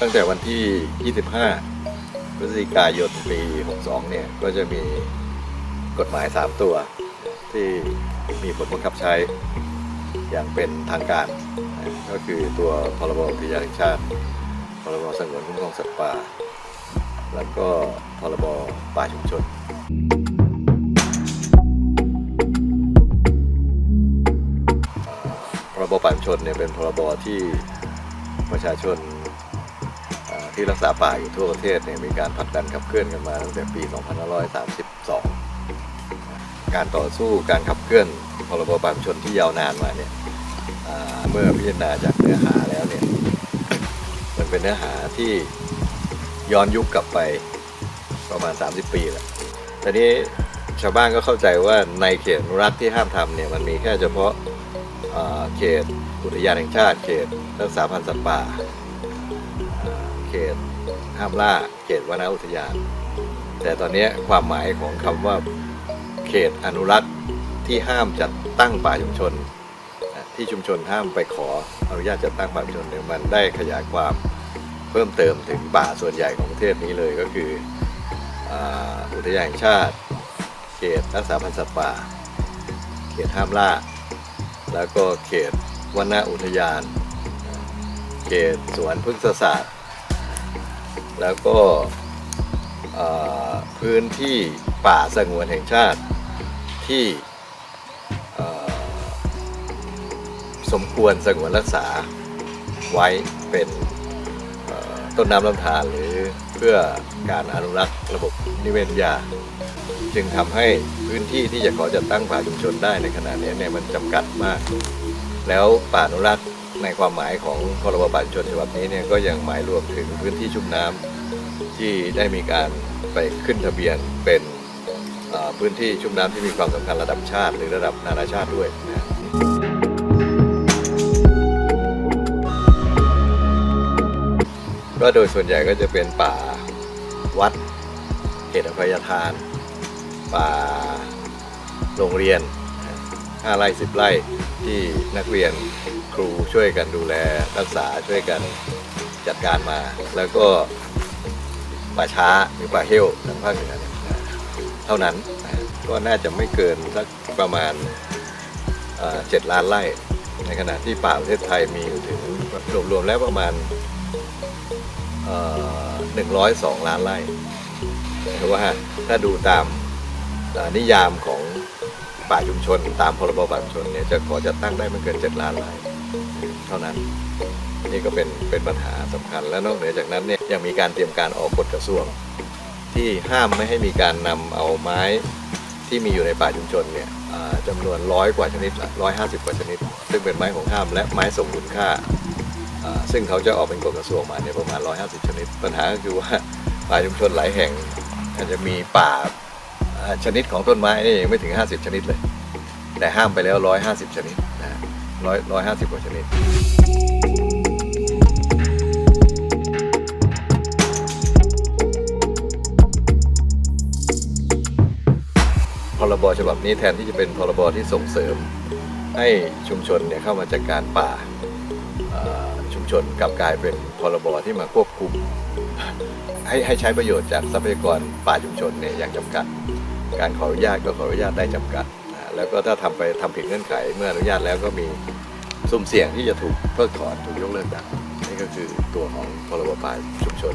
ตั้งแต่วันที่ 25 พฤศจิกายนปี 62 เนี่ย ก็จะมีกฎหมาย 3 ตัว ที่มีผลบังคับใช้อย่างเป็นทางการ ก็คือตัวพรบอุทยานแห่งชาติ พรบสงวนคุ้มครองสัตว์ป่า แล้วก็พรบป่าชุมชนพรบป่าชุมชนเนี่ยเป็นพรบที่ประชาชน ที่รักษาป่าอยู่ทั่วประเทศเนี่ยมีการผลักดันขับเคลื่อนกันมาตั้งแต่ปี 2532 การต่อสู้การขับเคลื่อนพรบป่าชนที่ยาวนานมาเนี่ยเมื่อพิจารณาจากเนื้อหาแล้วเนี่ยมันเป็นเนื้อหาที่ย้อนยุคกลับไปประมาณ 30 ปีแล้วแต่นี้ชาวบ้านก็เข้าใจว่าในเขตอนุรักที่ห้ามทำเนี่ยมันมีแค่เฉพาะเขตอุทยานแห่งชาติ เขตรักษาพันธุ์สัตว์ป่า ตห้ามล่าเขตวนอุทยาน แต่ตอนนี้ความหมายของคำว่าเขตอนุรักษ์ที่ห้ามจัดตั้งป่าชุมชน ที่ชุมชนห้ามไปขออนุญาตจัดตั้งป่าชุมชนเนี่ยมันได้ขยายความเพิ่มเติมถึงป่าส่วนใหญ่ของประเทศนี้เลยก็คืออุทยานแห่งชาติ เขตรักษาพันธุ์สัตว์ป่า เขตห้ามล่า แล้วก็เขตวนอุทยาน เขตสวนพฤกษศาสตร์ แล้วก็พื้นที่ป่าสงวนแห่งชาติที่สมควรสงวนรักษาไว้เป็นต้นน้ำลำธารหรือเพื่อการอนุรักษ์ระบบนิเวศวิทยา จึงทำให้พื้นที่ที่จะขอจัดตั้งป่าชุมชนได้ในขณะนี้เนี่ยมันจำกัดมาก แล้วป่าอนุรักษ์ ในความหมายของพรบป่าชุมชนฉบับนี้เนี่ยก็ยังหมายรวมถึงพื้นที่ชุ่มน้ำที่ได้มีการไปขึ้นทะเบียนเป็นพื้นที่ชุ่มน้ำที่มีความสำคัญระดับชาติ หรือระดับนานาชาติด้วยนะก็โดยส่วนใหญ่ก็จะเป็นป่าวัดเขตอภัยทาน ป่าโรงเรียน ห้าไร่สิบไร่ที่นักเรียนครูช่วยกันดูแลรักษาช่วยกันจัดการมา แล้วก็ป่าช้าหรือป่าเฮลทางภาคเหนือเท่านั้นก็น่าจะไม่เกินสักประมาณเจ็ดล้านไร่ ในขณะที่ป่าประเทศไทยมีอยู่ถึงรวมๆแล้วประมาณหนึ่งร้อยสองล้านไร่เพราะว่าถ้าดูตามนิยามของ ป่าชุมชนตามพรบป่าชุมชนเนี่ยจะขอจะตั้งได้ไม่เกิน 7 ล้านไร่เท่านั้น นี่ก็เป็นเป็นปัญหาสำคัญและนอกเหนือจากนั้นเนี่ยยังมีการเตรียมการออกกฎกระทรวง ที่ห้ามไม่ให้มีการนำเอาไม้ที่มีอยู่ในป่าชุมชนเนี่ยจำนวนร้อยกว่าชนิดร้อยห้าสิบกว่าชนิด ซึ่งเป็นไม้ของห้ามและไม้ส่งคุณค่า ซึ่งเขาจะออกเป็นกฎกระทรวงมาเนี่ยประมาณ 150 ชนิด ปัญหาก็คือว่าป่าชุมชนหลายแห่งอาจจะมีป่า ชนิดของต้นไม้นี่ยังไม่ถึง 50 ชนิดเลย แต่ห้ามไปแล้ว 150 ชนิดนะร้อยร้อยห้าสิบกว่าชนิดพรบฉบับนี้แทนที่จะเป็นพรบที่ส่งเสริม ให้ชุมชนเนี่ยเข้ามาจัดการป่าชุมชนกลับกลายเป็นพรบที่มาควบคุม ให้ให้ใช้ประโยชน์จากทรัพยากรป่าชุมชนเนี่ยอย่างจำกัด การขออนุญาตก็ขออนุญาตได้จำกัด แล้วก็ถ้าทำไปทำผิดเงื่อนไขเมื่ออนุญาตแล้วก็มีสุ่มเสี่ยงที่จะถูกเพิกถอนถูกยกเลิกจากนี่ก็คือตัวของพรบป่าชุมชน